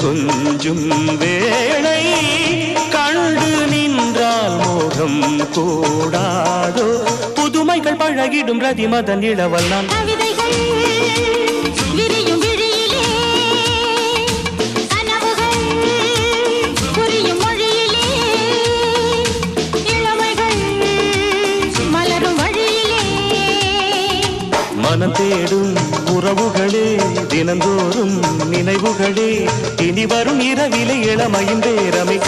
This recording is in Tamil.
கொஞ்சும் வேளை கண்டு நின்றால் மோகம் கூடாதோ? புதுமைகள் பழகிடும் ரதிமதன் இளவல் நான் கவிதைகள் விரியும் விழியிலே கனவுகள் புரியும் மொழியிலே இளமைகள் மலரும் வழியிலே. மனம் தேடும் உறவுகளே தினந்தோறும் நினைவுகளே. இனி வரும் இரவிலே இளமையின் பேரமை.